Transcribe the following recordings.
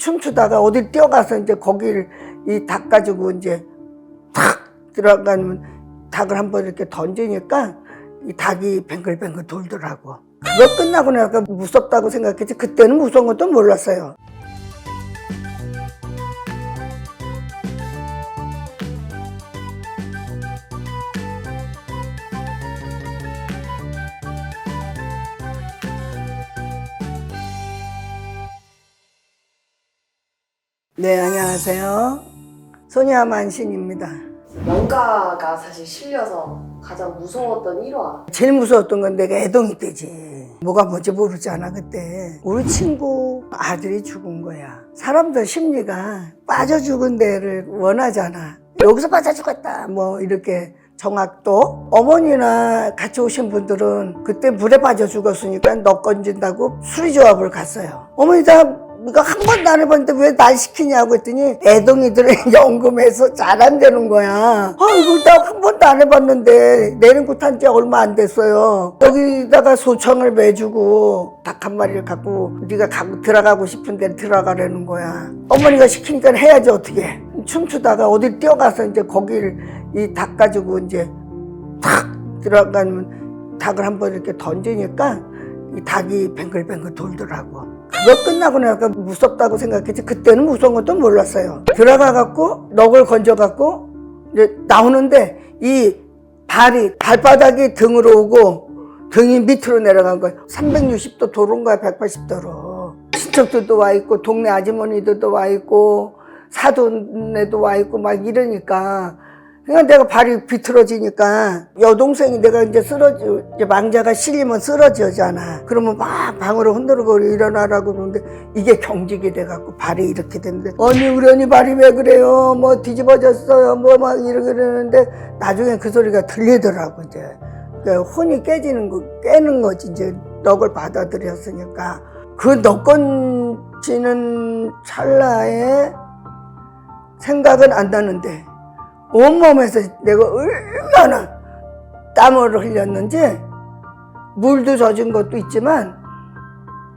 춤추다가 어디 뛰어가서 이제 거기를 이 닭 가지고 이제 탁 들어가면 닭을 한번 이렇게 던지니까 이 닭이 뱅글뱅글 돌더라고. 그거 끝나고 나서 무섭다고 생각했지 그때는 무서운 것도 몰랐어요. 네, 안녕하세요. 소니아 만신입니다. 영가가 사실 실려서 가장 무서웠던 1화. 제일 무서웠던 건 내가 애동이 때지. 뭐가 뭔지 모르잖아, 그때. 우리 친구 아들이 죽은 거야. 사람들 심리가 빠져 죽은 데를 원하잖아. 여기서 빠져 죽었다. 뭐, 이렇게 정확도. 어머니나 같이 오신 분들은 그때 물에 빠져 죽었으니까 너 건진다고 수리조합을 갔어요. 어머니 다 이거 한 번도 안 해봤는데 왜 날 시키냐고 했더니 애동이들을 연금해서 잘한다는 거야. 아, 이거 나 한 번도 안 해봤는데 내림구 탄지 얼마 안 됐어요. 여기다가 소청을 매주고 닭 한 마리를 갖고 네가 가고 들어가고 싶은 데 들어가라는 거야. 어머니가 시키니까 해야지 어떻게. 춤추다가 어디 뛰어가서 이제 거기를 이 닭 가지고 이제 탁 들어가면 닭을 한번 이렇게 던지니까 이 닭이 뱅글뱅글 돌더라고. 그거 끝나고 나서 무섭다고 생각했지 그때는 무서운 것도 몰랐어요. 들어가 갖고 넋을 건져 갖고 이제 나오는데 이 발이 발바닥이 등으로 오고 등이 밑으로 내려간 거예요. 360도 도로인가 180도로. 친척들도 와 있고 동네 아주머니들도 와 있고 사돈네도 와 있고 막 이러니까 그러니까 내가 발이 비틀어지니까 여동생이 내가 이제 쓰러져 이제 망자가 실리면 쓰러지잖아. 그러면 막 방으로 흔들고 일어나라고 그러는데 이게 경직이 돼갖고 발이 이렇게 됐는데 언니 우리 언니 발이 왜 그래요? 뭐 뒤집어졌어요? 뭐 막 이러고 그러는데 나중에 그 소리가 들리더라고 이제. 그러니까 혼이 깨지는 거 깨는 거지 이제 넋을 받아들였으니까 그 넋건지는 찰나에 생각은 안 나는데 온몸에서 내가 얼마나 땀을 흘렸는지 물도 젖은 것도 있지만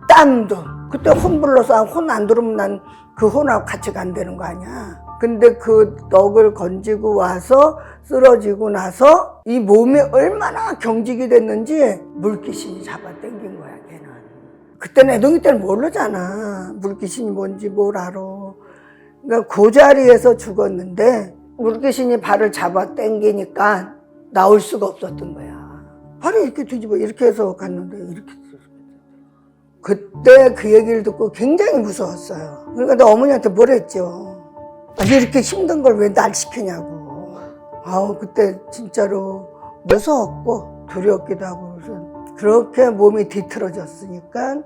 땀도 그때 혼 불러서 혼 안 들으면 난 그 혼하고 같이 간다는 거 아니야. 근데 그 넋을 건지고 와서 쓰러지고 나서 이 몸이 얼마나 경직이 됐는지 물귀신이 잡아당긴 거야 걔는. 그때는 애동이 때는 모르잖아. 물귀신이 뭔지 뭘 알아. 그러니까 그 자리에서 죽었는데 물귀신이 발을 잡아 당기니까 나올 수가 없었던 거야. 발이 이렇게 뒤집어 이렇게 해서 갔는데 이렇게 그때 그 얘기를 듣고 굉장히 무서웠어요. 그러니까 내 어머니한테 뭘 했죠. 아니 이렇게 힘든 걸 왜 날 시키냐고. 아우 그때 진짜로 무서웠고 두렵기도 하고 그래서 그렇게 몸이 뒤틀어졌으니까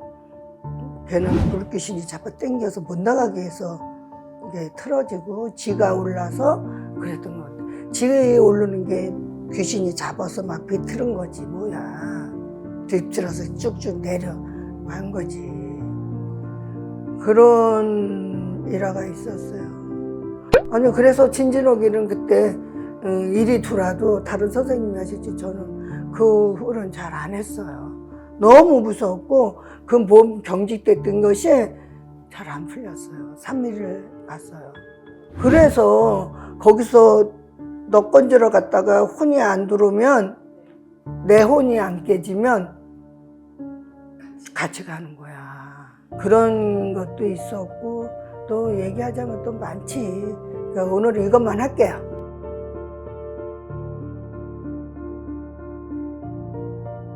걔는 물귀신이 잡아 당겨서 못 나가게 해서 이게 틀어지고 지가 올라서 그랬던 것 같아. 지가 오르는 게 귀신이 잡아서 막 비틀은 거지 뭐야. 뒤틀어서 쭉쭉 내려간 거지. 그런 일화가 있었어요. 아니 그래서 진진옥이는 그때 어, 일이 두라도 다른 선생님이 하셨지 저는 그 후는 잘 안 했어요. 너무 무서웠고 그 몸 경직됐던 것이 잘 안 풀렸어요. 3일을 갔어요. 그래서 거기서 너 건지러 갔다가 혼이 안 들어오면 내 혼이 안 깨지면 같이 가는 거야. 그런 것도 있었고 또 얘기하자면 또 많지. 그러니까 오늘 이것만 할게요.